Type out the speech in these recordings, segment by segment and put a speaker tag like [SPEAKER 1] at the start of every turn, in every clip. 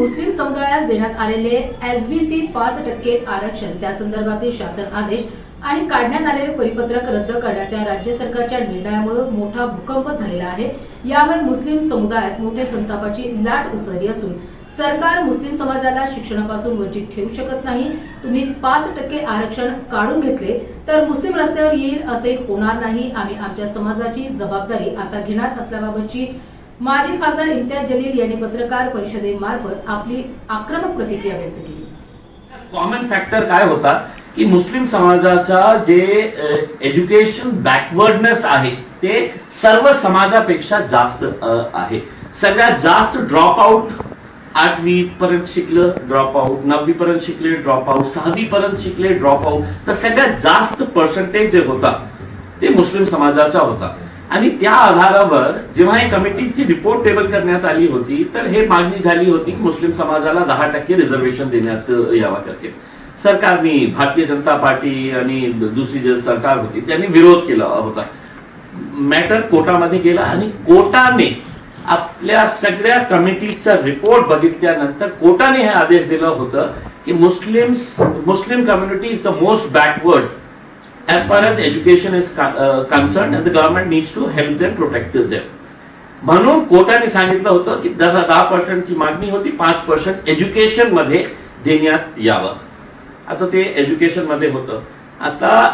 [SPEAKER 1] मुस्लिम समुदायास देण्यात आलेले S B C पाच टक्के आरक्षण त्या संदर्भातील शासन आदेश आणि काढण्यात आलेले परिपत्रक रद्द करण्याच्या राज्य सरकारच्या निर्णयामुळे मोठा भूकंप झालेला आहे. यामुळे मुस्लिम समुदायात मोठ्या संतापाची लाट उसळली असून सरकार मुस्लिम समाजाला शिक्षणापासून वंचित ठेवू शकत नाही. तुम्ही पाच टक्के आरक्षण काढून घेतले तर मुस्लिम रस्त्यावर येईल असे होणार नाही. आम्ही आमच्या समाजाची जबाबदारी आता घेणार असल्याबाबतची माजी खासदार इम्तियाज जलील यांनी पत्रकार परिषदेमार्फत आपली आक्रमक प्रतिक्रिया व्यक्त केली.
[SPEAKER 2] कॉमन फॅक्टर काय होता? की मुस्लिम समाजाचा जे एज्युकेशन बॅकवर्डनेस आहे ते सर्व समाजापेक्षा जास्त आहे. सगळ्यात जास्त ड्रॉप आउट आठवी पर्यंत शिकलं ड्रॉप आऊट नववी पर्यंत शिकले ड्रॉप आऊट सहावी पर्यंत शिकले ड्रॉप आऊट तर सगळ्यात जास्त पर्सेंटेज जे होता ते मुस्लिम समाजाचा होता. आणि त्या आधारावर जेव्हा ही कमिटीची रिपोर्ट टेबल करण्यात आली होती तर हे मागणी झाली होती की मुस्लिम समाजाला दहा टक्के रिझर्वेशन देण्यात यावा करते. सरकारने भारतीय जनता पार्टी आणि दुसरी जे सरकार होती त्यांनी विरोध केला होता. मॅटर कोर्टामध्ये गेला आणि कोर्टाने आपल्या सगळ्या कमिटीचा रिपोर्ट बघितल्यानंतर कोर्टाने हे आदेश दिलं होतं की Muslim Muslim community is the most backward as far as education is con- uh, concerned and the government needs to help them protect them. म्हणून कोर्टाने सांगितलं होतं की दहा दहा पर्सेंटची मागणी होती पाच पर्सेंट एज्युकेशनमध्ये देण्यात यावं. आता ते एज्युकेशनमध्ये होतं. आता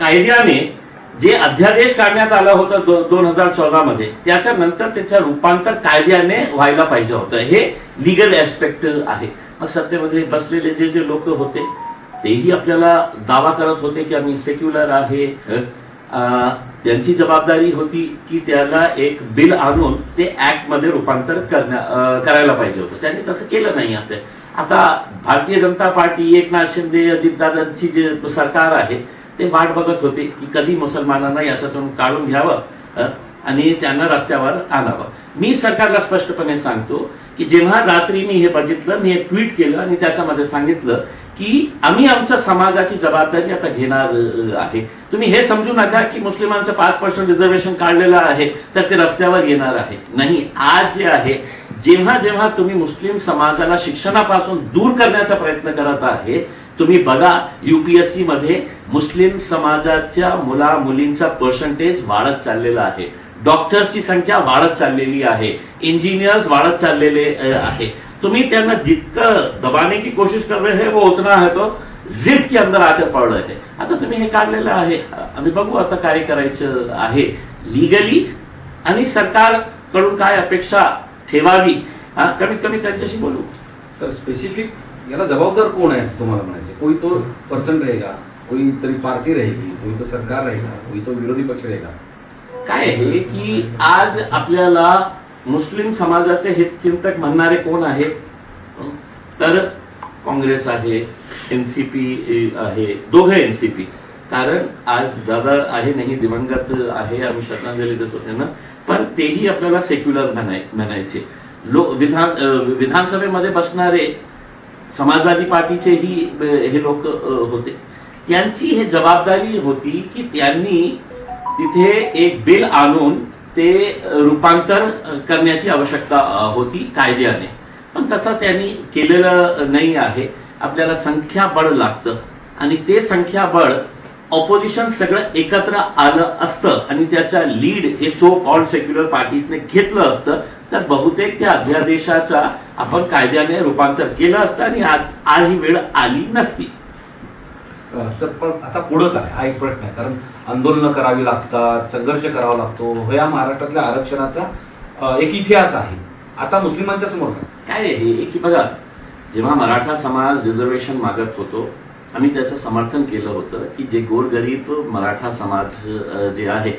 [SPEAKER 2] कायद्याने जे अध्यादेश काढण्यात आला होता दो, दोन हजार चौदा मध्ये त्याच्यानंतर त्याच्या रूपांतर कायद्याने व्हायला पाहिजे होतं. हे लिगल ऍस्पेक्ट आहे. मग सत्तेमध्ये बसलेले जे जे लोक होते तेही आपल्याला दावा करत होते की आम्ही सेक्युलर आहे. त्यांची जबाबदारी होती की त्याला एक बिल आणून ते ऍक्टमध्ये रूपांतर करण्या करायला पाहिजे होतं. त्यांनी तसं केलं नाही आता. आता भारतीय जनता पार्टी एकनाथ शिंदे अजितदादांची जे सरकार आहे ते वाट बघत होते की कधी मुसलमानांना याच्यातून काढून घ्यावं आणि त्यांना रस्त्यावर आणावं. मी सरकारला स्पष्टपणे सांगतो की जेव्हा रात्री मी हे बघितलं मी एक ट्विट केलं आणि त्याच्यामध्ये सांगितलं की आम्ही आमच्या समाजाची जबाबदारी आता घेणार आहे. तुम्ही हे समजू नका की मुस्लिमांचं पाच पर्सेंट रिझर्वेशन काढलेलं आहे तर ते रस्त्यावर येणार आहे. नाही आज जे आहे जेव्हा जेव्हा तुम्ही मुस्लिम समाजाला शिक्षणापासून दूर करण्याचा प्रयत्न करत आहे तुम्ही बघा युपीएससी मध्ये मुस्लिम समाजाच्या मुला मुलींचा पर्सेंटेज वाढत चाललेला आहे. डॉक्टर्सची संख्या वाढत चाललेली आहे. इंजिनियर्स वाढत चाललेले आहे. तुम्ही त्यांना जितकं दबाने की कोशिश कर रहे हैं वो उतना है तो. जिद के अंदर आकर पड़ रहे हैं आता तुम्ही हे काढलेलं आहे. आम्ही बघू आता काय करायचं आहे. लिगली आणि सरकारकडून काय अपेक्षा ठेवावी? हा, कमीत कमी त्यांच्याशी बोलू.
[SPEAKER 3] सर स्पेसिफिक याला जबाबदार कोण आहे असं तुम्हाला म्हणायचे? कोई तो पर्सन रहेगा कोई तरी पार्टी रहेगी कोई तो सरकार रहेगा कोई तो विरोधी पक्ष रहेगा.
[SPEAKER 2] काय आहे की आज आपल्याला मुस्लिम समाजाचे हितचिंतक म्हणणारे कोण आहेत तर काँग्रेस आहे एनसीपी आहे दोघे एनसीपी कारण आज दादा आहे नाही दिवंगत आहे आम्ही श्रद्धांजली देतो त्यांना. पण तेही आपल्याला सेक्युलर म्हणाय म्हणायचे. लोक विधान विधानसभेमध्ये बसणारे समाजवादी पार्टीचेही हे लोक होते. त्यांची हे जबाबदारी होती की त्यांनी तिथे एक बिल आणून ते रूपांतर करण्याची आवश्यकता होती कायद्याने. पण तसं त्यांनी केलेलं नाही आहे. आपल्याला संख्याबळ लागतं. आणि ते संख्याबळ ऑपोजिशन सगळं एकत्र आलं असतं आणि त्याचा लीड हे सो कॉल्ड सेक्युलर पार्टीजने घेतलं असतं तर बहुतेक त्या अध्यादेशाचा आपण कायद्याने रूपांतर केलं असतं आणि आज आज ही वेळ आली नसती.
[SPEAKER 3] सर पण आता पुढं काय? हा एक प्रश्न आहे. कारण आंदोलनं करावी लागतात संघर्ष करावा लागतो. हो या महाराष्ट्रातल्या आरक्षणाचा एक इतिहास आहे. आता मुस्लिमांच्या समोर काय?
[SPEAKER 2] हे एक की बघा जेव्हा मराठा समाज रिझर्वेशन मागत होतो आम्ही त्याचं समर्थन केलं होतं की जे गोरगरीब मराठा समाज जे आहे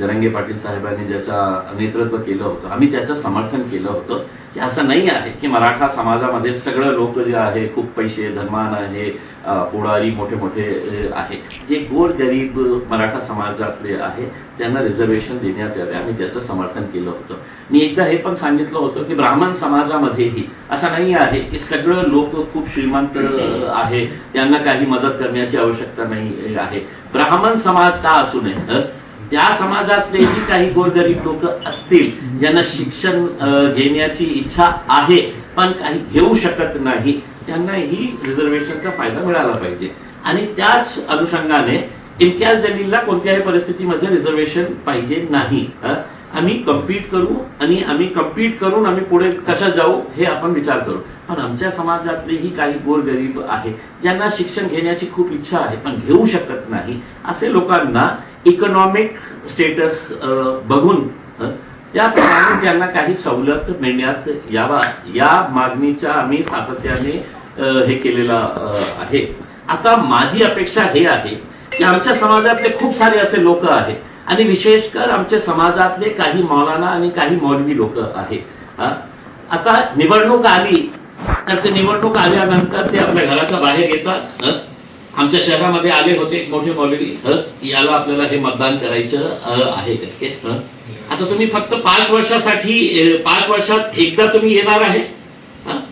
[SPEAKER 2] जरंगे पाटील साहेबांनी ज्याचा नेतृत्व केलं होतं आम्ही त्याचं समर्थन केलं होतं की असं नाही आहे की मराठा समाजामध्ये सगळं लोक जे आहे खूप पैसे धनवान आहे पुढारी मोठे मोठे आहे. जे गोर गरीब मराठा समाजातले आहे त्यांना रिझर्वेशन देण्यात यावे. आम्ही त्याचं समर्थन केलं होतं. मी एकदा हे पण सांगितलं होतं की ब्राह्मण समाजामध्येही असं नाही आहे की सगळं लोक खूप श्रीमंत आहे त्यांना काही मदत करण्याची आवश्यकता नाही आहे. ब्राह्मण समाज का असू नये त्या समाजातलेही काही गोरगरीब लोक असतील ज्यांना शिक्षण घेण्याची इच्छा आहे पण काही घेऊ शकत नाही त्यांना ही रिझर्वेशनचा फायदा मिळाला पाहिजे. आणि त्याच अनुषंगाने इम्तियाज जलीलला कोणत्याही परिस्थितीमध्ये रिझर्वेशन पाहिजे नाही. आम्ही कम्पीट करू आणि आम्ही कम्पीट करून आम्ही पुढे कशा जाऊ हे आपण विचार करू. पण आमच्या समाजातलेही काही गोरगरीब आहे ज्यांना शिक्षण घेण्याची खूप इच्छा आहे पण घेऊ शकत नाही असे लोकांना इकॉनॉमिक स्टेटस बघून त्याप्रमाणे त्यांना काही सवलत मिळण्यात यावा. या मागणीच्या आम्ही सातत्याने हे केलेलं आहे. आता माझी अपेक्षा हे आहे की आमच्या समाजातले खूप सारे असे लोक आहेत आणि विशेषकर आमच्या समाजातले काही मौलाना आणि काही मौलवी लोक आहेत. आता निवडणूक आली तर ते निवडणूक आल्यानंतर ते आपल्या घराच्या बाहेर येतात आमच्या शहरामध्ये आले होते एक मोठे मौलवी. याला आपल्याला हे मतदान करायचं आहे करके आता तुम्ही फक्त पाच वर्षासाठी पाच वर्षात एकदा तुम्ही येणार आहे?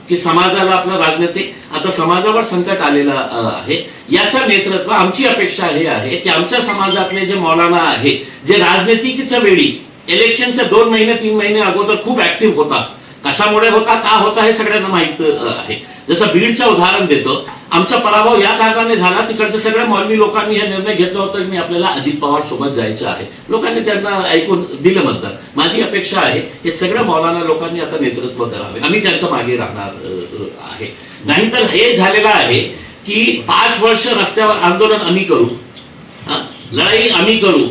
[SPEAKER 2] की समाजाला आपलं राजनीतिक आता समाजावर संकट आलेलं आहे. याचं नेतृत्व आमची अपेक्षा हे आहे की आमच्या समाजातले जे मौलाना आहे जे राजनैतिकच्या वेळी इलेक्शनच्या दोन महिने तीन महिने अगोदर खूप ऍक्टिव्ह होतात. कशामुळे होता का होता हे सगळ्यांना माहीत आहे. जसं बीडचं उदाहरण देतो आमचा पराभव या कारणाने झाला. तिकडच्या सगळ्या मौलवी लोकांनी हे निर्णय घेतला होता की आपल्याला अजित पवार सोबत जायचं आहे. लोकांनी त्यांना ऐकून दिलं मतदान माझी अपेक्षा आहे हे सगळ्या मौलाना लोकांनी आता नेतृत्व करावे. आम्ही त्यांच्या मागे राहणार आहे. नाहीतर हे झालेलं आहे की पाच वर्ष रस्त्यावर आंदोलन आम्ही करू. लढाई आम्ही करू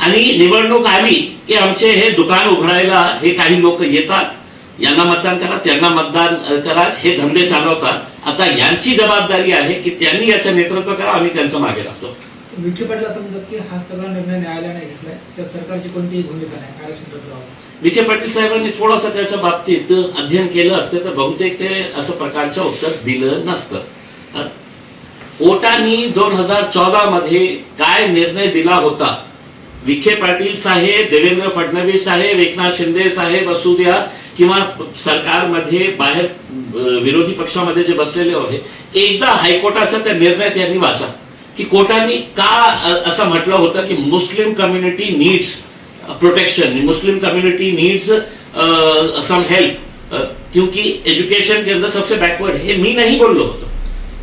[SPEAKER 2] आणि निवडणूक आली की आमचे हे दुकान उघडायला हे काही लोक येतात. यांना मतदान करा त्यांना मतदान करा हे धंदे चालवतात आता यांची जबाबदारी आहे की त्यांनी याचं नेतृत्व करा आम्ही त्यांच्या मागे राहतो.
[SPEAKER 4] विखे पाटील असं म्हणतात की हा सगळा निर्णय न्यायालयाने घेतलाय. त्या सरकारची कोणतीही भूमिका नाही आरक्षण
[SPEAKER 2] विखे पाटील साहेबांनी थोडंसं त्याच्या बाबतीत अध्ययन केलं असतं तर बहुतेक ते असं प्रकारचं उत्तर दिलं नसतं? कोर्टाने दोन हजार चौदा मध्ये काय निर्णय दिला होता? विखे पाटील साहेब देवेंद्र फडणवीस साहेब एकनाथ शिंदे साहेब असू द्या किंवा सरकारमध्ये बाहेर विरोधी पक्षामध्ये जे बसलेले होते एकदा हायकोर्टाचा त्या निर्णय त्यांनी वाचा. की कोर्टाने का असं म्हटलं होतं की Muslim community needs protection Muslim community needs some help क्योंकि एजुकेशन के अंदर सबसे बैकवर्ड हे मी नाही बोललो होतो.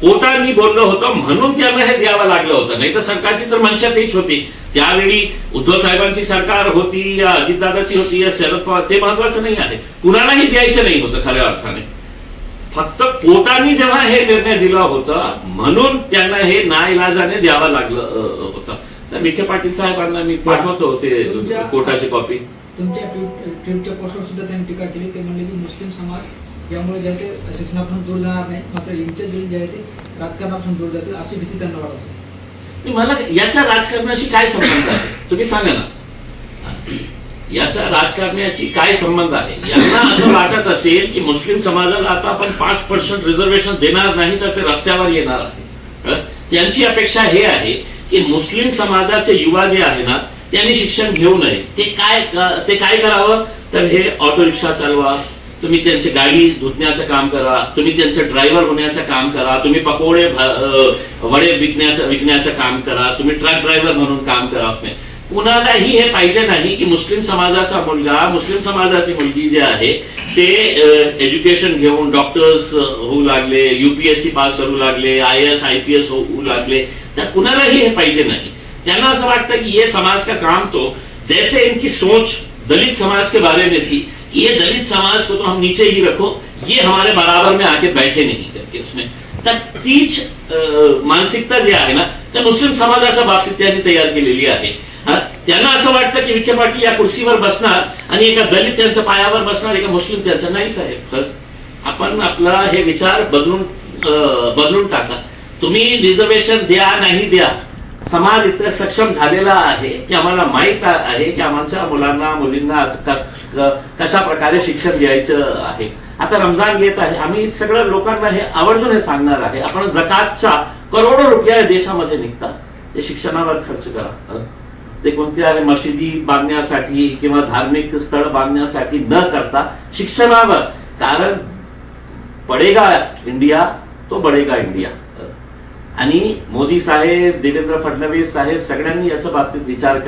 [SPEAKER 2] कोर्टाने बोललो होतं म्हणून त्यांना हे द्यावं लागलं होतं. नाही तर सरकारची तर मनशा तीच होती. त्यावेळी उद्धव साहेबांची सरकार होती या अजितदादाची होती या शरद पवार ते महत्वाचं नाही आहे. कुणालाही द्यायचं नाही होतं खऱ्या अर्थाने. फक्त कोर्टाने जेव्हा हे निर्णय दिला होता म्हणून त्यांना हे नाइलाजाने द्यावं लागलं होतं. तर विखे पाटील साहेबांना मी पाठवतो ते कोर्टाची कॉपी
[SPEAKER 4] तुमच्या ट्विट- ट्विटच्या पोस्टवर सुद्धा त्यांनी टीका केली. ते म्हणले की मुस्लिम समाज यामुळे जे आहे ते शिक्षणापासून दूर जाणार नाही. मात्र यांच्या जीवन जे आहे ते राजकारणापासून दूर जातील अशी भीती त्यांना वाढवते.
[SPEAKER 2] मला याच्या राजकारणाशी काय संबंध आहे? तुम्ही सांगा ना. याचा राजकारणाची काय संबंध आहे? यांना असं वाटत असेल की मुस्लिम समाजाला आता आपण पाच पर्सेंट रिझर्वेशन देणार नाही तर ते रस्त्यावर येणार आहे. त्यांची अपेक्षा हे आहे की मुस्लिम समाजाचे युवा जे आहे ना त्यांनी शिक्षण घेऊ नये. ते काय ते काय करावं? तर हे ऑटो रिक्षा चालवा तुम्ही त्यांची गाडी धुतण्याचं काम करा तुम्ही त्यांचं ड्रायव्हर होण्याचं काम करा तुम्ही पकोडे वडे विकण्याचं विकण्याचं काम करा तुम्ही ट्रक ड्रायव्हर म्हणून काम करा. कुणालाही हे पाहिजे नाही की मुस्लिम समाजाचा मुलगा मुस्लिम समाजाची मुलगी जे आहे ते एज्युकेशन घेऊन डॉक्टर्स होऊ लागले युपीएससी पास करू लागले I S I P S होऊ लागले तर कुणालाही हे पाहिजे नाही. त्यांना असं वाटतं की हे समाज का काम तो? जैसे इनकी सोच दलित समाज के बारे में थी ये दलित समाज को तो हम नीचे ही रखो ये हमारे बराबर में आके बैठे नहीं करके उसमें। तर तीच मानसिकता जी आहे ना त्या मुस्लिम समाजाच्या बाबतीत त्यांनी तयार केलेली आहे. त्यांना असं वाटतं की विखे पाटील या कुर्सीवर बसणार आणि एका दलित त्यांच्या पायावर बसणार एका मुस्लिम त्यांचा नाही साहेब आपण आपला हे विचार बदलून बदलून टाका. तुम्ही रिझर्वेशन द्या नाही द्या समाज इतकं सक्षम झालेला आहे की आम्हाला माहीत आहे की आमच्या मुलांना मुलींना आज कशा प्रकारे शिक्षण द्यायचं आहे. आता रमजान येत आहे आम्ही सगळ्या लोकांना हे आवर्जून हे सांगणार आहे. आपण जकातच्या करोडो रुपया देशामध्ये निघतात. ते शिक्षणावर खर्च करा. ते कोणत्या मशिदी बांधण्यासाठी किंवा धार्मिक स्थळ बांधण्यासाठी न करता शिक्षणावर. कारण पडेगा इंडिया तो बडेगा इंडिया. आणि मोदी साहेब देवेंद्र फडणवीस साहेब सगळ्यांनी याच्या बाबतीत विचार